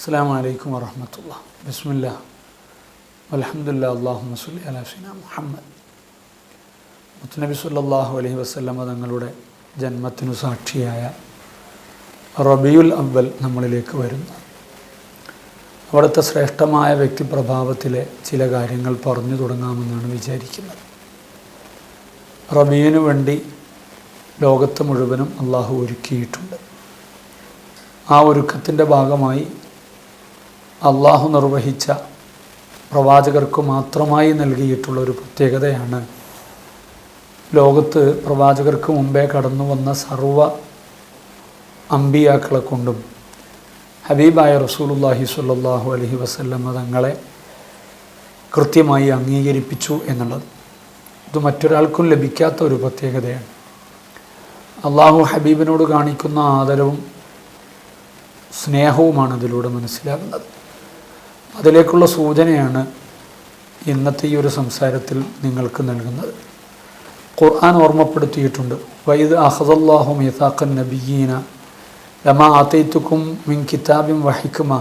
അസ്സാം വലൈക്കും വറഹമത്തുള്ള. ബിസ്മില്ല. അലഹമുല്ല അള്ളാഹു മസുല്ലി അലാഷിന മുഹമ്മദ്. മുത്തനബി സല്ലാഹു അലൈഹി വസ്ലമ തങ്ങളുടെ ജന്മത്തിനു സാക്ഷിയായ റബിയുൽ അവൽ നമ്മളിലേക്ക് വരുന്നു. അവിടുത്തെ ശ്രേഷ്ഠമായ വ്യക്തിപ്രഭാവത്തിലെ ചില കാര്യങ്ങൾ പറഞ്ഞു തുടങ്ങാമെന്നാണ് വിചാരിക്കുന്നത്. റബീനു വേണ്ടി ലോകത്ത് മുഴുവനും അള്ളാഹു ഒരുക്കിയിട്ടുണ്ട്. ആ ഒരുക്കത്തിന്റെ ഭാഗമായി അള്ളാഹു നിർവഹിച്ച പ്രവാചകർക്ക് മാത്രമായി നൽകിയിട്ടുള്ള ഒരു പ്രത്യേകതയാണ് ലോകത്ത് പ്രവാചകർക്ക് മുമ്പേ കടന്നു വന്ന സർവ അമ്പിയാക്കളെ കൊണ്ടും ഹബീബായ റസൂലുല്ലാഹി സ്വല്ലല്ലാഹു അലഹി വസല്ലമ തങ്ങളെ കൃത്യമായി അംഗീകരിപ്പിച്ചു എന്നുള്ളത്. ഇത് മറ്റൊരാൾക്കും ലഭിക്കാത്ത ഒരു പ്രത്യേകതയാണ്. അള്ളാഹു ഹബീബിനോട് കാണിക്കുന്ന ആദരവും സ്നേഹവുമാണ് അതിലൂടെ മനസ്സിലാകുന്നത്. അതിലേക്കുള്ള സൂചനയാണ് ഇന്നത്തെ ഈ ഒരു സംസാരത്തിൽ നിങ്ങൾക്ക് നൽകുന്നത്. ഖുർആൻ ഓർമ്മപ്പെടുത്തിയിട്ടുണ്ട്. വൈദ് അഹദല്ലാഹു മിസാഖൻ നബിയീന ലമ ആത്തൈത്തുക്കും മിൻ കിതാബിൻ വഹിക്കുമ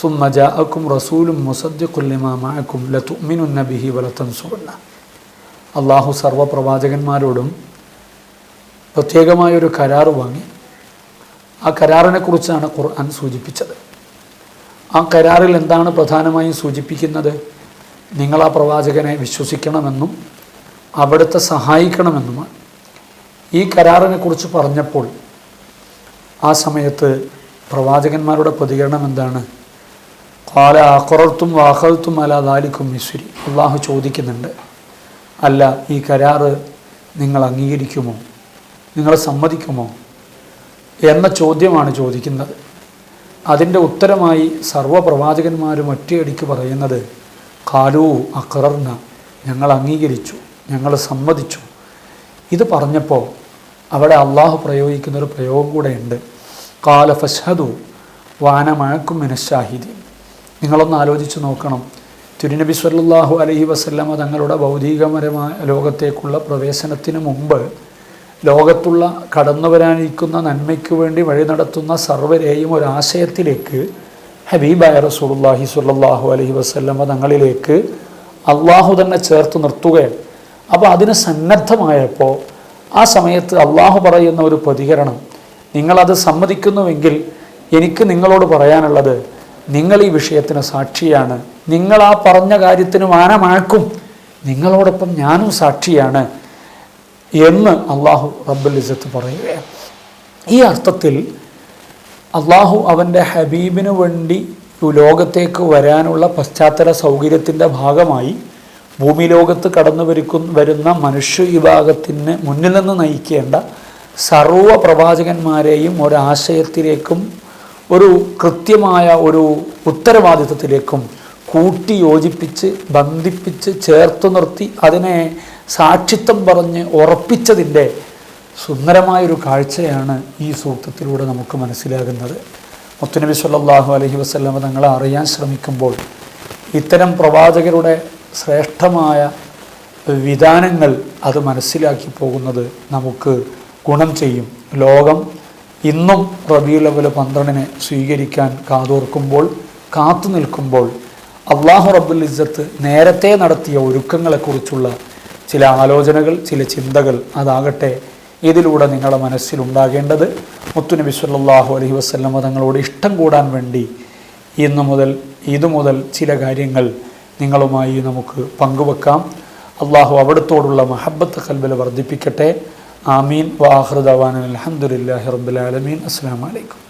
സുമ്മ ജാഅക്കും റസൂലും മുസദ്ദിഖുല്ലിമാ മഅക്കും നബിഹി വലത്തൻ വലതൻസുറുന്ന. അള്ളാഹു സർവപ്രവാചകന്മാരോടും പ്രത്യേകമായൊരു കരാർ വാങ്ങി. ആ കരാറിനെക്കുറിച്ചാണ് ഖുർആൻ സൂചിപ്പിച്ചത്. ആ കരാറിൽ എന്താണ് പ്രധാനമായും സൂചിപ്പിക്കുന്നത്? നിങ്ങൾ ആ പ്രവാചകനെ വിശ്വസിക്കണമെന്നും അവിടുത്തെ സഹായിക്കണമെന്നുമാണ്. ഈ കരാറിനെക്കുറിച്ച് പറഞ്ഞപ്പോൾ ആ സമയത്ത് പ്രവാചകന്മാരുടെ പ്രതികരണം എന്താണ്? കാല അക്കുറത്തും വാഹത്തും അല ദാലിക്കും മിശ്വരി അള്ളാഹു ചോദിക്കുന്നുണ്ട് അല്ല ഈ കരാറ് നിങ്ങൾ അംഗീകരിക്കുമോ? നിങ്ങൾ സമ്മതിക്കുമോ? എന്ന ചോദ്യമാണ് ചോദിക്കുന്നത്. അതിന്റെ ഉത്തരമായി സർവപ്രവാചകന്മാരും ഒറ്റയടിക്ക് പറയുന്നത് കാലൂ അക്രർന ഞങ്ങൾ അംഗീകരിച്ചു ഞങ്ങൾ സമ്മതിച്ചു. ഇത് പറഞ്ഞപ്പോൾ അവിടെ അള്ളാഹു പ്രയോഗിക്കുന്നൊരു പ്രയോഗം കൂടെയുണ്ട് കാല ഫഷദു വാനമഴക്കും മിനശാഹിദി നിങ്ങളൊന്ന് ആലോചിച്ച് നോക്കണം. തിരുനബി സല്ലാഹു അലഹി വസല്ലമ തങ്ങളുടെ ഭൗതികപരമായ ലോകത്തേക്കുള്ള പ്രവേശനത്തിന് മുമ്പ് ലോകത്തുള്ള കടന്നു വരാനിരിക്കുന്ന നന്മയ്ക്ക് വേണ്ടി വഴി നടത്തുന്ന സർവരെയും ഒരാശയത്തിലേക്ക് ഹബീബായ റസൂലുല്ലാഹി സുല്ലാഹു അലഹി വസ്ല്ലമ്മ തങ്ങളിലേക്ക് അള്ളാഹു തന്നെ ചേർത്ത് നിർത്തുകയാണ്. അപ്പോൾ അതിന് സന്നദ്ധമായപ്പോൾ ആ സമയത്ത് അള്ളാഹു പറയുന്ന ഒരു പ്രതികരണം നിങ്ങളത് സമ്മതിക്കുന്നുവെങ്കിൽ എനിക്ക് നിങ്ങളോട് പറയാനുള്ളത് നിങ്ങൾ ഈ വിഷയത്തിന് സാക്ഷിയാണ്. നിങ്ങൾ ആ പറഞ്ഞ കാര്യത്തിന് മാനമാക്കും. നിങ്ങളോടൊപ്പം ഞാനും സാക്ഷിയാണ്. എന്ന് അള്ളാഹു റബ്ബുൽ ഇസത്ത് പറയുകയാണ്. ഈ അർത്ഥത്തിൽ അള്ളാഹു അവന്റെ ഹബീബിന് വേണ്ടി ലോകത്തേക്ക് വരാനുള്ള പശ്ചാത്തല സൗകര്യത്തിന്റെ ഭാഗമായി ഭൂമി ലോകത്ത് കടന്നു വരിക്കുന്ന വരുന്ന മനുഷ്യ വിഭാഗത്തിന് മുന്നിൽ നിന്ന് നയിക്കേണ്ട സർവ പ്രവാചകന്മാരെയും ഒരാശയത്തിലേക്കും ഒരു കൃത്യമായ ഒരു ഉത്തരവാദിത്വത്തിലേക്കും കൂട്ടി യോജിപ്പിച്ച് ബന്ധിപ്പിച്ച് ചേർത്ത് നിർത്തി അതിനെ സാക്ഷിത്വം പറഞ്ഞ് ഉറപ്പിച്ചതിന്റെ സുന്ദരമായൊരു കാഴ്ചയാണ് ഈ സൂക്തത്തിലൂടെ നമുക്ക് മനസ്സിലാകുന്നത്. മുത്തുനബി സല്ലാഹു അലഹി വസ്ലമ തങ്ങളെ അറിയാൻ ശ്രമിക്കുമ്പോൾ ഇത്തരം പ്രവാചകരുടെ ശ്രേഷ്ഠമായ വിധാനങ്ങൾ അത് മനസ്സിലാക്കി പോകുന്നത് നമുക്ക് ഗുണം ചെയ്യും. ലോകം ഇന്നും റബി ലെവൽ പന്ത്രണ്ടിനെ സ്വീകരിക്കാൻ കാതോർക്കുമ്പോൾ കാത്തു നിൽക്കുമ്പോൾ അള്ളാഹു റബ്ബുൽ ഇസ്സത്ത് നേരത്തെ നടത്തിയ ഒരുക്കങ്ങളെക്കുറിച്ചുള്ള ചില ആലോചനകൾ ചില ചിന്തകൾ അതാകട്ടെ ഇതിലൂടെ നിങ്ങളുടെ മനസ്സിലുണ്ടാകേണ്ടത്. മുത്തുനബി സല്ലാഹു അലഹി വസ്ലമ തങ്ങളോട് ഇഷ്ടം കൂടാൻ വേണ്ടി ഇന്നു മുതൽ ഇതു മുതൽ ചില കാര്യങ്ങൾ നിങ്ങളുമായി നമുക്ക് പങ്കുവെക്കാം. അള്ളാഹു അവിടത്തോടുള്ള മഹബത്ത് കൽബിൽ വർദ്ധിപ്പിക്കട്ടെ. ആമീൻ. വാഹൃദവാൻ അലഹമുല്ലാഹി റബ്ബുലാലമീൻ അസ്സാം വലൈക്കും